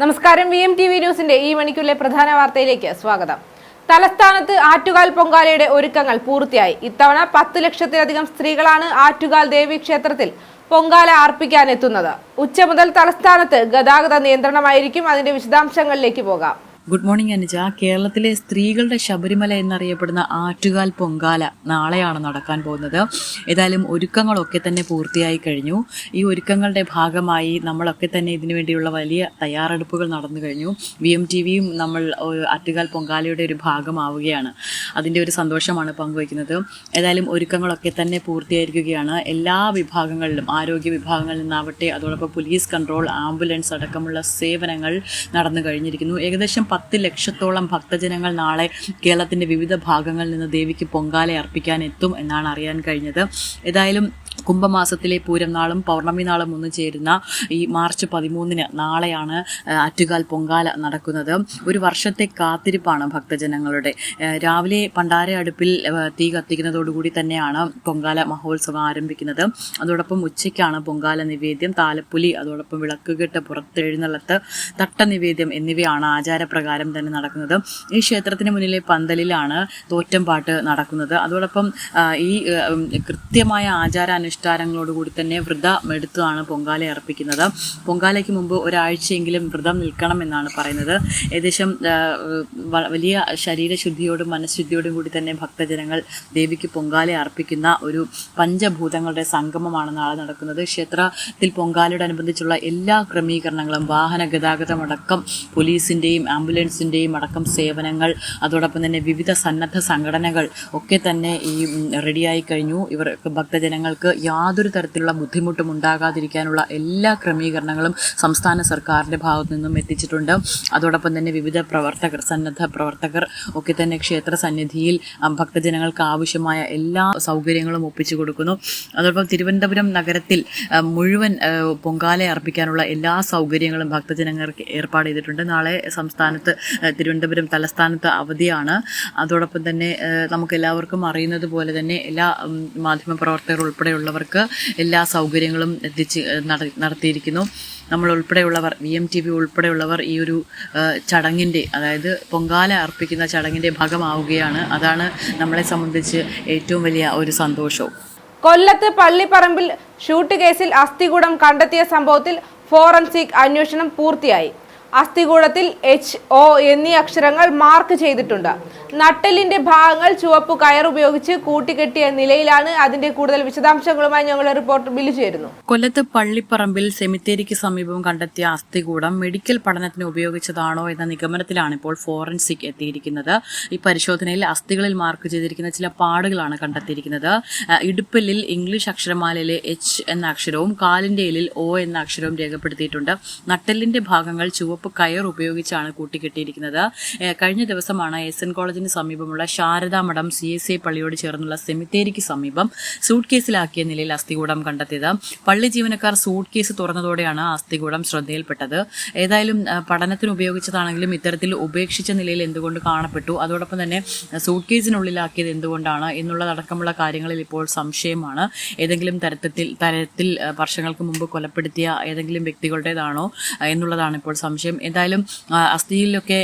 നമസ്കാരം. V M T V ന്യൂസിന്റെ ഈ മണിക്കൂറിലെ പ്രധാന വാർത്തയിലേക്ക് സ്വാഗതം. തലസ്ഥാനത്ത് ആറ്റുകാൽ പൊങ്കാലയുടെ ഒരുക്കങ്ങൾ പൂർത്തിയായി. ഇത്തവണ പത്ത് ലക്ഷത്തിലധികം സ്ത്രീകളാണ് ആറ്റുകാൽ ദേവി ക്ഷേത്രത്തിൽ പൊങ്കാല അർപ്പിക്കാൻ എത്തുന്നത് ഉച്ച മുതൽ തലസ്ഥാനത്ത് ഗതാഗത നിയന്ത്രണമായിരിക്കും. അതിന്റെ വിശദാംശങ്ങളിലേക്ക് പോകാം. Good morning Anuja. കേരളത്തിലെ സ്ത്രീകളുടെ ശബരിമല എന്നറിയപ്പെടുന്ന ആറ്റുകാൽ പൊങ്കാല നാളെയാണ് നടക്കാൻ പോകുന്നത്. ഏതായാലും ഒരുക്കങ്ങളൊക്കെ തന്നെ പൂർത്തിയായി കഴിഞ്ഞു. ഈ ഒരുക്കങ്ങളുടെ ഭാഗമായി നമ്മളൊക്കെ തന്നെ ഇതിനു വേണ്ടിയുള്ള വലിയ തയ്യാറെടുപ്പുകൾ നടന്നു കഴിഞ്ഞു. വി എം ടി വിയും നമ്മൾ ആറ്റുകാൽ പൊങ്കാലയുടെ ഒരു ഭാഗമാവുകയാണ്. അതിന്റെ ഒരു സന്തോഷമാണ് പങ്കുവയ്ക്കുന്നത്. ഏതായാലും ഒരുക്കങ്ങളൊക്കെ തന്നെ പൂർത്തിയായിരിക്കുകയാണ്. എല്ലാ വിഭാഗങ്ങളിലും ആരോഗ്യ വിഭാഗങ്ങളിൽ നിന്നാവട്ടെ അതോടൊപ്പം പോലീസ് കൺട്രോൾ ആംബുലൻസ് അടക്കമുള്ള സേവനങ്ങൾ നടന്നു കഴിഞ്ഞിരിക്കുന്നു. ഏകദേശം പത്ത് ലക്ഷത്തോളം ഭക്തജനങ്ങൾ നാളെ കേരളത്തിന്റെ വിവിധ ഭാഗങ്ങളിൽ നിന്ന് ദേവിക്ക് പൊങ്കാല അർപ്പിക്കാൻ എത്തും എന്നാണ് അറിയാൻ കഴിഞ്ഞത്. ഏതായാലും കുംഭമാസത്തിലെ പൂരം നാളും പൗർണമി നാളും ഒന്ന് ചേരുന്ന ഈ മാർച്ച് പതിമൂന്നിന് നാളെയാണ് അറ്റുകാൽ പൊങ്കാല നടക്കുന്നത്. ഒരു വർഷത്തെ കാത്തിരിപ്പാണ് ഭക്തജനങ്ങളുടെ. രാവിലെ പണ്ടാര അടുപ്പിൽ തീ കത്തിക്കുന്നതോടുകൂടി തന്നെയാണ് പൊങ്കാല മഹോത്സവം ആരംഭിക്കുന്നത്. അതോടൊപ്പം ഉച്ചയ്ക്കാണ് പൊങ്കാല നിവേദ്യം. താലപ്പൊലി അതോടൊപ്പം വിളക്കുകെട്ട് പുറത്തെഴുന്നള്ളത്ത് തട്ട നിവേദ്യം എന്നിവയാണ് ആചാരപ്രകാരം തന്നെ നടക്കുന്നത്. ഈ ക്ഷേത്രത്തിന് മുന്നിലെ പന്തലിലാണ് തോറ്റം പാട്ട് നടക്കുന്നത്. അതോടൊപ്പം ഈ കൃത്യമായ ഉം, കൃത്യമായ കൂടി തന്നെ വ്രതം എടുത്താണ് പൊങ്കാല അർപ്പിക്കുന്നത്. പൊങ്കാലയ്ക്ക് മുമ്പ് ഒരാഴ്ചയെങ്കിലും വ്രതം നിൽക്കണം എന്നാണ് പറയുന്നത്. ഏകദേശം വലിയ ശരീരശുദ്ധിയോടും മനഃശുദ്ധിയോടും കൂടി തന്നെ ഭക്തജനങ്ങൾ ദേവിക്ക് പൊങ്കാല അർപ്പിക്കുന്ന ഒരു പഞ്ചഭൂതങ്ങളുടെ സംഗമമാണ് നാളെ നടക്കുന്നത്. ക്ഷേത്രത്തിൽ പൊങ്കാലയോടനുബന്ധിച്ചുള്ള എല്ലാ ക്രമീകരണങ്ങളും വാഹന ഗതാഗതമടക്കം പോലീസിന്റെയും ആംബുലൻസിന്റെയും അടക്കം സേവനങ്ങൾ അതോടൊപ്പം തന്നെ വിവിധ സന്നദ്ധ സംഘടനകൾ ഒക്കെ തന്നെ ഈ റെഡിയായി കഴിഞ്ഞു. ഇവർ ഭക്തജനങ്ങൾക്ക് യാതൊരു തരത്തിലുള്ള ബുദ്ധിമുട്ടും ഉണ്ടാകാതിരിക്കാനുള്ള എല്ലാ ക്രമീകരണങ്ങളും സംസ്ഥാന സർക്കാരിന്റെ ഭാഗത്തു നിന്നും എത്തിച്ചിട്ടുണ്ട്. അതോടൊപ്പം തന്നെ വിവിധ പ്രവർത്തകർ സന്നദ്ധ പ്രവർത്തകർ ഒക്കെ തന്നെ ക്ഷേത്ര സന്നിധിയിൽ ഭക്തജനങ്ങൾക്ക് ആവശ്യമായ എല്ലാ സൗകര്യങ്ങളും ഒപ്പിച്ചു കൊടുക്കുന്നു. അതോടൊപ്പം തിരുവനന്തപുരം നഗരത്തിൽ മുഴുവൻ പൊങ്കാല അർപ്പിക്കാനുള്ള എല്ലാ സൗകര്യങ്ങളും ഭക്തജനങ്ങൾക്ക് ഏർപ്പാട് ചെയ്തിട്ടുണ്ട്. നാളെ സംസ്ഥാനത്ത് തിരുവനന്തപുരം തലസ്ഥാനത്ത് അവധിയാണ്. അതോടൊപ്പം തന്നെ നമുക്ക് എല്ലാവർക്കും അറിയുന്നത് പോലെ തന്നെ എല്ലാ മാധ്യമപ്രവർത്തകർ ഉൾപ്പെടെയുള്ളവർക്ക് എല്ലാ സൗകര്യങ്ങളും എത്തിച്ച് നടത്തിയിരിക്കുന്നു. നമ്മൾ ഉൾപ്പെടെയുള്ളവർ വി എം ടി വി ഉൾപ്പെടെയുള്ളവർ ഈ ഒരു ചടങ്ങിന്റെ അതായത് പൊങ്കാല അർപ്പിക്കുന്ന ചടങ്ങിന്റെ ഭാഗമാവുകയാണ്. അതാണ് നമ്മളെ സംബന്ധിച്ച് ഏറ്റവും വലിയ ഒരു സന്തോഷവും. കൊല്ലത്ത് പള്ളിപ്പറമ്പിൽ ഷൂട്ട് കേസിൽ അസ്ഥികൂടം കണ്ടെത്തിയ സംഭവത്തിൽ ഫോറൻസിക് അന്വേഷണം പൂർത്തിയായി. അസ്ഥികൂടത്തിൽ എച്ച് ഒ എന്നീ അക്ഷരങ്ങൾ മാർക്ക് ചെയ്തിട്ടുണ്ട്. നട്ടലിന്റെ ഭാഗങ്ങൾ ചുവപ്പ് കയർ ഉപയോഗിച്ച് കൂട്ടിക്കെട്ടിയ നിലയിലാണ് അതിന്റെ കൂടുതൽ വിശദാംശങ്ങളുമായി ഞങ്ങൾ റിപ്പോർട്ട് ബില്ല് ചേരുന്നു. കൊല്ലത്ത് പള്ളിപ്പറമ്പിൽ സെമിത്തേരിക്ക് സമീപം കണ്ടെത്തിയ അസ്ഥികൂടം മെഡിക്കൽ പഠനത്തിന് ഉപയോഗിച്ചതാണോ എന്ന നിഗമനത്തിലാണ് ഇപ്പോൾ ഫോറൻസിക് എത്തിയിരിക്കുന്നത്. ഈ പരിശോധനയിൽ അസ്ഥികളിൽ മാർക്ക് ചെയ്തിരിക്കുന്ന ചില പാടുകളാണ് കണ്ടെത്തിയിരിക്കുന്നത്. ഇടുപ്പലിൽ ഇംഗ്ലീഷ് അക്ഷരമാലയിലെ എച്ച് എന്ന അക്ഷരവും കാലിന്റെ എല്ലിൽ ഒ എന്ന അക്ഷരവും രേഖപ്പെടുത്തിയിട്ടുണ്ട്. നട്ടലിന്റെ ഭാഗങ്ങൾ ചുവപ്പ് കയർ ഉപയോഗിച്ചാണ് കൂട്ടിക്കെട്ടിയിരിക്കുന്നത്. കഴിഞ്ഞ ദിവസമാണ് എസ് എൻ കോളേജിന് സമീപമുള്ള ശാരദാ മഠം സി എസ് ഐ പള്ളിയോട് ചേർന്നുള്ള സെമിത്തേരിക്ക് സമീപം സൂട്ട് കേസിലാക്കിയ നിലയിൽ അസ്ഥികൂടം കണ്ടെത്തിയത്. പള്ളി ജീവനക്കാർ സൂട്ട് കേസ് തുറന്നതോടെയാണ് അസ്ഥികൂടം ശ്രദ്ധയിൽപ്പെട്ടത്. ഏതായാലും പഠനത്തിന് ഉപയോഗിച്ചതാണെങ്കിലും ഇത്തരത്തിൽ ഉപേക്ഷിച്ച നിലയിൽ എന്തുകൊണ്ട് കാണപ്പെട്ടു? അതോടൊപ്പം തന്നെ സൂട്ട് കേസിനുള്ളിലാക്കിയത് എന്തുകൊണ്ടാണ് എന്നുള്ളതടക്കമുള്ള കാര്യങ്ങളിൽ ഇപ്പോൾ സംശയമാണ്. ഏതെങ്കിലും തരത്തിൽ തരത്തിൽ വർഷങ്ങൾക്ക് മുമ്പ് കൊലപ്പെടുത്തിയ ഏതെങ്കിലും വ്യക്തികളുടേതാണോ എന്നുള്ളതാണ് ഇപ്പോൾ സംശയം. എന്തായാലും ആ, അസ്ഥിയിലൊക്കെ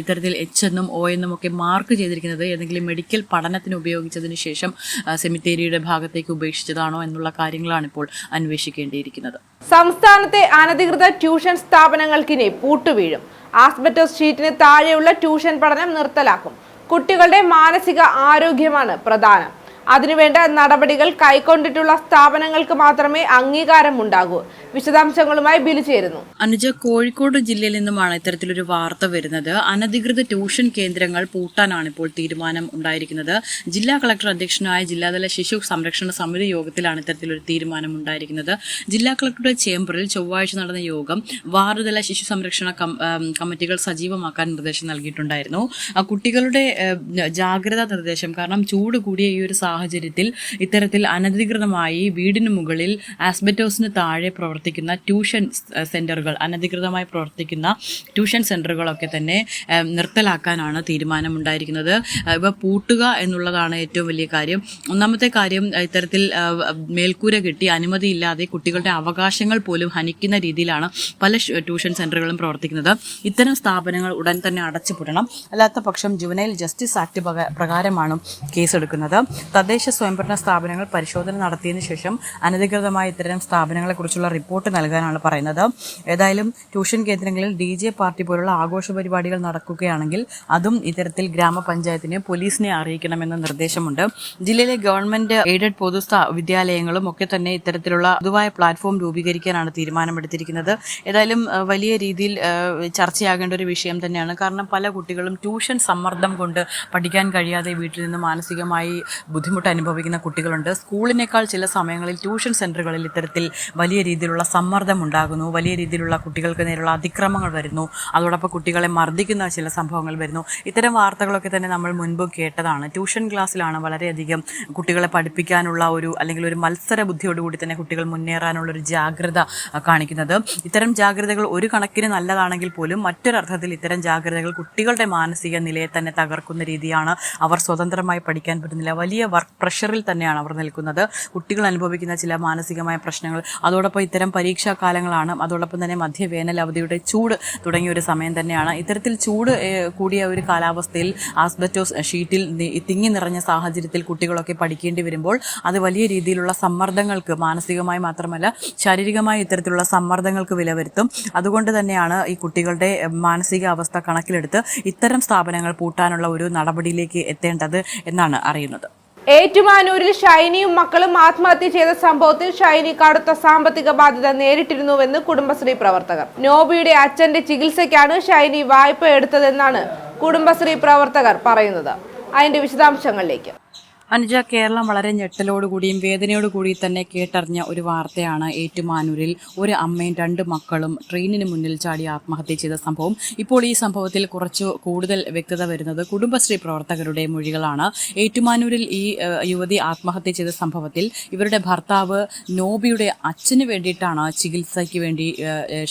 ഇത്തരത്തിൽ എച്ച് എന്നും ഒ എന്നും ഒക്കെ മാർക്ക് ചെയ്തിരിക്കുന്നത് ഏതെങ്കിലും മെഡിക്കൽ പഠനത്തിന് ഉപയോഗിച്ചതിന് ശേഷം സെമിത്തേരിയുടെ ഭാഗത്തേക്ക് ഉപേക്ഷിച്ചതാണോ എന്നുള്ള കാര്യങ്ങളാണ് ഇപ്പോൾ അന്വേഷിക്കേണ്ടിയിരിക്കുന്നത്. സംസ്ഥാനത്തെ അനധികൃത ട്യൂഷൻ സ്ഥാപനങ്ങൾക്കിനി പൂട്ടുവീഴും. ആസ്ബറ്റോസ് ഷീറ്റിന് താഴെയുള്ള ട്യൂഷൻ പഠനം നിർത്തലാക്കും. കുട്ടികളുടെ മാനസിക ആരോഗ്യമാണ് പ്രധാനം. അതിനുവേണ്ട നടപടികൾ കൈക്കൊണ്ടിട്ടുള്ള സ്ഥാപനങ്ങൾക്ക് മാത്രമേ അംഗീകാരം ഉണ്ടാകൂ വിശദാംശങ്ങളുമായി ബിലു ചേരുന്നു. അനുജ കോഴിക്കോട് ജില്ലയിൽ നിന്നുമാണ് ഇത്തരത്തിലൊരു വാർത്ത വരുന്നത്. അനധികൃത ട്യൂഷൻ കേന്ദ്രങ്ങൾ പൂട്ടാനാണ് ഇപ്പോൾ തീരുമാനം ഉണ്ടായിരിക്കുന്നത്. ജില്ലാ കളക്ടർ അധ്യക്ഷനായ ജില്ലാതല ശിശു സംരക്ഷണ സമിതി യോഗത്തിലാണ് ഇത്തരത്തിലൊരു തീരുമാനം ഉണ്ടായിരിക്കുന്നത്. ജില്ലാ കളക്ടറുടെ ചേംബറിൽ ചൊവ്വാഴ്ച നടന്ന യോഗം വാർഡുതല ശിശു സംരക്ഷണ കമ്മിറ്റികൾ സജീവമാക്കാൻ നിർദ്ദേശം നൽകിയിട്ടുണ്ടായിരുന്നു. കുട്ടികളുടെ ജാഗ്രതാ നിർദ്ദേശം കാരണം ചൂട് കൂടിയ ഈ ഒരു സാഹചര്യം സാഹചര്യത്തിൽ ഇത്തരത്തിൽ അനധികൃതമായി വീടിന് മുകളിൽ ആസ്ബറ്റോസിന് താഴെ പ്രവർത്തിക്കുന്ന ട്യൂഷൻ സെന്ററുകൾ അനധികൃതമായി പ്രവർത്തിക്കുന്ന ട്യൂഷൻ സെന്ററുകളൊക്കെ തന്നെ നിർത്തലാക്കാനാണ് തീരുമാനമുണ്ടായിരിക്കുന്നത്. ഇവ പൂട്ടുക എന്നുള്ളതാണ് ഏറ്റവും വലിയ കാര്യം. ഒന്നാമത്തെ കാര്യം ഇത്തരത്തിൽ മേൽക്കൂര കിട്ടി അനുമതിയില്ലാതെ കുട്ടികളുടെ അവകാശങ്ങൾ പോലും ഹനിക്കുന്ന രീതിയിലാണ് പല ട്യൂഷൻ സെന്ററുകളും പ്രവർത്തിക്കുന്നത്. ഇത്തരം സ്ഥാപനങ്ങൾ ഉടൻ തന്നെ അടച്ചുപൂട്ടണം. അല്ലാത്ത പക്ഷം ജുവനൈൽ ജസ്റ്റിസ് ആക്ട് പ്രകാ- പ്രകാരമാണ് കേസെടുക്കുന്നത്. തദ്ദേശ സ്വയംഭരണ സ്ഥാപനങ്ങൾ പരിശോധന നടത്തിയതിനു ശേഷം അനധികൃതമായ ഇത്തരം സ്ഥാപനങ്ങളെക്കുറിച്ചുള്ള റിപ്പോർട്ട് നൽകാനാണ് പറയുന്നത്. ഏതായാലും ട്യൂഷൻ കേന്ദ്രങ്ങളിൽ ഡി ജെ പാർട്ടി പോലുള്ള ആഘോഷ പരിപാടികൾ നടക്കുകയാണെങ്കിൽ അതും ഇത്തരത്തിൽ ഗ്രാമപഞ്ചായത്തിനെ പോലീസിനെ അറിയിക്കണമെന്ന നിർദ്ദേശമുണ്ട്. ജില്ലയിലെ ഗവൺമെന്റ് എയ്ഡഡ് പൊതു വിദ്യാലയങ്ങളും ഒക്കെ തന്നെ ഇത്തരത്തിലുള്ള പൊതുവായ പ്ലാറ്റ്ഫോം രൂപീകരിക്കാനാണ് തീരുമാനമെടുത്തിരിക്കുന്നത്. ഏതായാലും വലിയ രീതിയിൽ ചർച്ചയാകേണ്ട ഒരു വിഷയം തന്നെയാണ്. കാരണം പല കുട്ടികളും ട്യൂഷൻ സമ്മർദ്ദം കൊണ്ട് പഠിക്കാൻ കഴിയാതെ വീട്ടിൽ നിന്ന് മാനസികമായി ബുദ്ധിമുട്ട് അനുഭവിക്കുന്ന കുട്ടികളുണ്ട്. സ്കൂളിനേക്കാൾ ചില സമയങ്ങളിൽ ട്യൂഷൻ സെന്ററുകളിൽ ഇത്തരത്തിൽ വലിയ രീതിയിലുള്ള സമ്മർദ്ദം ഉണ്ടാകുന്നു. വലിയ രീതിയിലുള്ള കുട്ടികൾക്ക് നേരെയുള്ള അതിക്രമങ്ങൾ വരുന്നു. അതോടൊപ്പം കുട്ടികളെ മർദ്ദിക്കുന്ന ചില സംഭവങ്ങൾ വരുന്നു. ഇത്തരം വാർത്തകളൊക്കെ തന്നെ നമ്മൾ മുൻപ് കേട്ടതാണ്. ട്യൂഷൻ ക്ലാസ്സിലാണ് വളരെയധികം കുട്ടികളെ പഠിപ്പിക്കാനുള്ള ഒരു അല്ലെങ്കിൽ ഒരു മത്സര ബുദ്ധിയോടുകൂടി തന്നെ കുട്ടികൾ മുന്നേറാനുള്ള ഒരു ജാഗ്രത കാണിക്കുന്നത്. ഇത്തരം ജാഗ്രതകൾ ഒരു കണക്കിന് നല്ലതാണെങ്കിൽ പോലും മറ്റൊരർത്ഥത്തിൽ ഇത്തരം ജാഗ്രതകൾ കുട്ടികളുടെ മാനസിക നിലയെ തന്നെ തകർക്കുന്ന രീതിയാണ്. അവർ സ്വതന്ത്രമായി പഠിക്കാൻ പറ്റുന്നില്ല. വലിയ വർക്ക് പ്രഷറിൽ തന്നെയാണ് അവർ നിൽക്കുന്നത്. കുട്ടികൾ അനുഭവിക്കുന്ന ചില മാനസികമായ പ്രശ്നങ്ങൾ അതോടൊപ്പം ഇത്തരം പരീക്ഷാ കാലങ്ങളാണ് അതോടൊപ്പം തന്നെ മധ്യവേനൽ അവധിയുടെ ചൂട് തുടങ്ങിയ ഒരു സമയം തന്നെയാണ്. ഇത്തരത്തിൽ ചൂട് കൂടിയ ഒരു കാലാവസ്ഥയിൽ ആസ്ബറ്റോസ് ഷീറ്റിൽ തിങ്ങി നിറഞ്ഞ സാഹചര്യത്തിൽ കുട്ടികളൊക്കെ പഠിക്കേണ്ടി വരുമ്പോൾ അത് വലിയ രീതിയിലുള്ള സമ്മർദ്ദങ്ങൾക്ക് മാനസികമായി മാത്രമല്ല ശാരീരികമായി ഇത്തരത്തിലുള്ള സമ്മർദ്ദങ്ങൾക്ക് വില വരുത്തും അതുകൊണ്ട് തന്നെയാണ് ഈ കുട്ടികളുടെ മാനസികാവസ്ഥ കണക്കിലെടുത്ത് ഇത്തരം സ്ഥാപനങ്ങൾ പൂട്ടാനുള്ള ഒരു നടപടിയിലേക്ക് എത്തേണ്ടത് എന്നാണ് അറിയുന്നത്. ഏറ്റുമാനൂരിൽ ഷൈനിയും മക്കളും ആത്മഹത്യ ചെയ്ത സംഭവത്തിൽ ഷൈനി കടുത്ത സാമ്പത്തിക ബാധ്യത നേരിട്ടിരുന്നുവെന്ന് കുടുംബശ്രീ പ്രവർത്തകർ. നോബിയുടെ അച്ഛന്റെ ചികിത്സയ്ക്കാണ് ഷൈനി വായ്പ എടുത്തതെന്നാണ് കുടുംബശ്രീ പ്രവർത്തകർ പറയുന്നത്. അതിന്റെ വിശദാംശങ്ങളിലേക്ക്. അനുജ കേരളം വളരെ ഞെട്ടലോടുകൂടിയും വേദനയോടുകൂടി തന്നെ കേട്ടറിഞ്ഞ ഒരു വാർത്തയാണ് ഏറ്റുമാനൂരിൽ ഒരു അമ്മയും രണ്ട് മക്കളും ട്രെയിനിന് മുന്നിൽ ചാടി ആത്മഹത്യ ചെയ്ത സംഭവം. ഇപ്പോൾ ഈ സംഭവത്തിൽ കുറച്ച് കൂടുതൽ വ്യക്തത വരുന്നത് കുടുംബശ്രീ പ്രവർത്തകരുടെ മൊഴികളാണ്. ഏറ്റുമാനൂരിൽ ഈ യുവതി ആത്മഹത്യ ചെയ്ത സംഭവത്തിൽ ഇവരുടെ ഭർത്താവ് നോബിയുടെ അച്ഛന് വേണ്ടിയിട്ടാണ് ചികിത്സയ്ക്ക് വേണ്ടി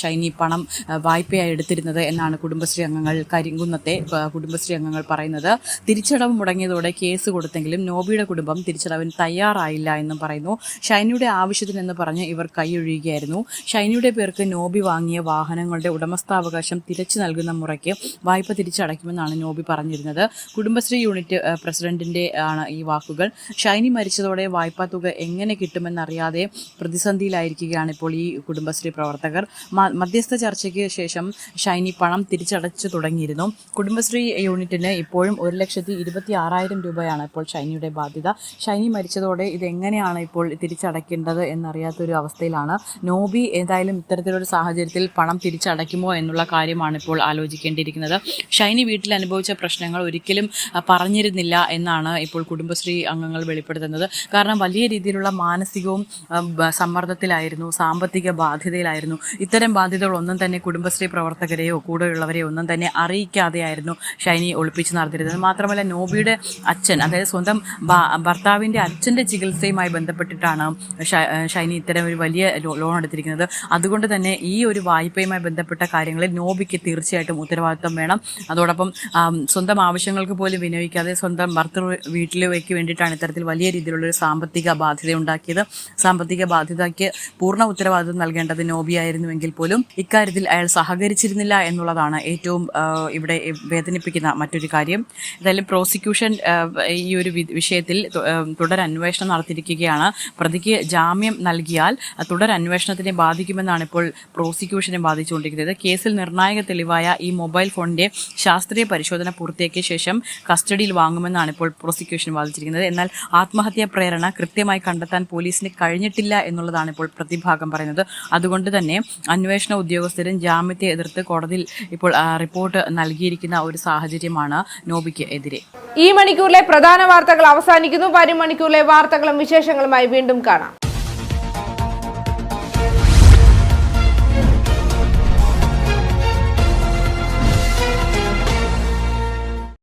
ഷൈനി പണം വായ്പയായി എടുത്തിരുന്നത് എന്നാണ് കുടുംബശ്രീ അംഗങ്ങൾ കരിങ്കുന്നത്തെ കുടുംബശ്രീ അംഗങ്ങൾ പറയുന്നത്. തിരിച്ചടവ് മുടങ്ങിയതോടെ കേസ് കൊടുത്തെങ്കിലും നോബിയുടെ കുടുംബം തിരിച്ചടവിന് തയ്യാറായില്ല എന്നും പറയുന്നു. ഷൈനിയുടെ ആവശ്യത്തിനെന്ന് പറഞ്ഞ് ഇവർ കൈയൊഴിയുകയായിരുന്നു. ഷൈനിയുടെ പേർക്ക് നോബി വാങ്ങിയ വാഹനങ്ങളുടെ ഉടമസ്ഥാവകാശം തിരിച്ചു നൽകുന്ന മുറയ്ക്ക് വായ്പ തിരിച്ചടയ്ക്കുമെന്നാണ് നോബി പറഞ്ഞിരുന്നത്. കുടുംബശ്രീ യൂണിറ്റ് പ്രസിഡന്റിന്റെ ആണ് ഈ വാക്കുകൾ. ഷൈനി മരിച്ചതോടെ വായ്പാ തുക എങ്ങനെ കിട്ടുമെന്നറിയാതെ പ്രതിസന്ധിയിലായിരിക്കുകയാണ് ഇപ്പോൾ ഈ കുടുംബശ്രീ പ്രവർത്തകർ. മധ്യസ്ഥ ചർച്ചയ്ക്ക് ശേഷം ഷൈനി പണം തിരിച്ചടച്ചു തുടങ്ങിയിരുന്നു. കുടുംബശ്രീ യൂണിറ്റിന് ഇപ്പോഴും ഒരു ലക്ഷത്തി ഇരുപത്തി ആറായിരം രൂപയാണ് ഇപ്പോൾ ഷൈനിയുടെ ബാധ്യത. ഷൈനി മരിച്ചതോടെ ഇതെങ്ങനെയാണ് ഇപ്പോൾ തിരിച്ചടയ്ക്കേണ്ടത് എന്നറിയാത്തൊരു അവസ്ഥയിലാണ്. നോബി ഏതായാലും ഇത്തരത്തിലൊരു സാഹചര്യത്തിൽ പണം തിരിച്ചടയ്ക്കുമോ എന്നുള്ള കാര്യമാണ് ഇപ്പോൾ ആലോചിക്കേണ്ടിയിരിക്കുന്നത്. ഷൈനി വീട്ടിൽ അനുഭവിച്ച പ്രശ്നങ്ങൾ ഒരിക്കലും പറഞ്ഞിരുന്നില്ല എന്നാണ് ഇപ്പോൾ കുടുംബശ്രീ അംഗങ്ങൾ വെളിപ്പെടുത്തുന്നത്. കാരണം വലിയ രീതിയിലുള്ള മാനസികവും സമ്മർദ്ദത്തിലായിരുന്നു സാമ്പത്തിക ബാധ്യതയിലായിരുന്നു. ഇത്തരം ബാധ്യതകളൊന്നും തന്നെ കുടുംബശ്രീ പ്രവർത്തകരെയോ കൂടെയുള്ളവരെയോ ഒന്നും തന്നെ അറിയിക്കാതെയായിരുന്നു ഷൈനി ഒളിപ്പിച്ച് നടത്തിയിരുന്നത്. മാത്രമല്ല നോബിയുടെ അച്ഛൻ അതായത് സ്വന്തം ഭർത്താവിന്റെ അച്ഛന്റെ ചികിത്സയുമായി ബന്ധപ്പെട്ടിട്ടാണ് ഷൈനി ഇത്തരം ഒരു വലിയ ലോൺ എടുത്തിരിക്കുന്നത്. അതുകൊണ്ട് തന്നെ ഈ ഒരു വായ്പയുമായി ബന്ധപ്പെട്ട കാര്യങ്ങളിൽ നോബിക്ക് തീർച്ചയായിട്ടും ഉത്തരവാദിത്വം വേണം. അതോടൊപ്പം സ്വന്തം ആവശ്യങ്ങൾക്ക് പോലും വിനിയോഗിക്കാതെ സ്വന്തം ഭർത്തൃ വീട്ടിലേക്ക് വേണ്ടിയിട്ടാണ് ഇത്തരത്തിൽ വലിയ രീതിയിലുള്ള ഒരു സാമ്പത്തിക ബാധ്യത ഉണ്ടാക്കിയത്. സാമ്പത്തിക ബാധ്യതയ്ക്ക് പൂർണ ഉത്തരവാദിത്വം നൽകേണ്ടത് നോബിയായിരുന്നുവെങ്കിൽ പോലും ഇക്കാര്യത്തിൽ അയാൾ സഹകരിച്ചിരുന്നില്ല എന്നുള്ളതാണ് ഏറ്റവും ഇവിടെ വേദനിപ്പിക്കുന്ന മറ്റൊരു കാര്യം. എന്തായാലും പ്രോസിക്യൂഷൻ ഈ ഒരു വി- വിഷയത്തിൽ തുടരന്വേഷണം നടത്തിയിരിക്കുകയാണ്. പ്രതിക്ക് ജാമ്യം നൽകിയാൽ തുടർ അന്വേഷണത്തിനെ ബാധിക്കുമെന്നാണ് ഇപ്പോൾ പ്രോസിക്യൂഷനെ ബാധിച്ചുകൊണ്ടിരിക്കുന്നത്. കേസിൽ നിർണായക തെളിവായ ഈ മൊബൈൽ ഫോണിന്റെ ശാസ്ത്രീയ പരിശോധന പൂർത്തിയാക്കിയ ശേഷം കസ്റ്റഡിയിൽ വാങ്ങുമെന്നാണ് ഇപ്പോൾ പ്രോസിക്യൂഷൻ വാദിച്ചിരിക്കുന്നത്. എന്നാൽ ആത്മഹത്യാ പ്രേരണ കൃത്യമായി കണ്ടെത്താൻ പോലീസിന് കഴിഞ്ഞിട്ടില്ല എന്നുള്ളതാണ് ഇപ്പോൾ പ്രതിഭാഗം പറയുന്നത്. അതുകൊണ്ട് തന്നെ അന്വേഷണ ഉദ്യോഗസ്ഥരും ജാമ്യത്തെ എതിർത്ത് കോടതിയിൽ ഇപ്പോൾ റിപ്പോർട്ട് നൽകിയിരിക്കുന്ന ഒരു സാഹചര്യമാണ് നോബിക്ക് എതിരെ. ഈ മണിക്കൂറിലെ പ്രധാന വാർത്തകൾ അവസാനിക്കുന്നു. വരും മണിക്കൂറിലെ വാർത്തകളും വിശേഷങ്ങളുമായി വീണ്ടും കാണാം.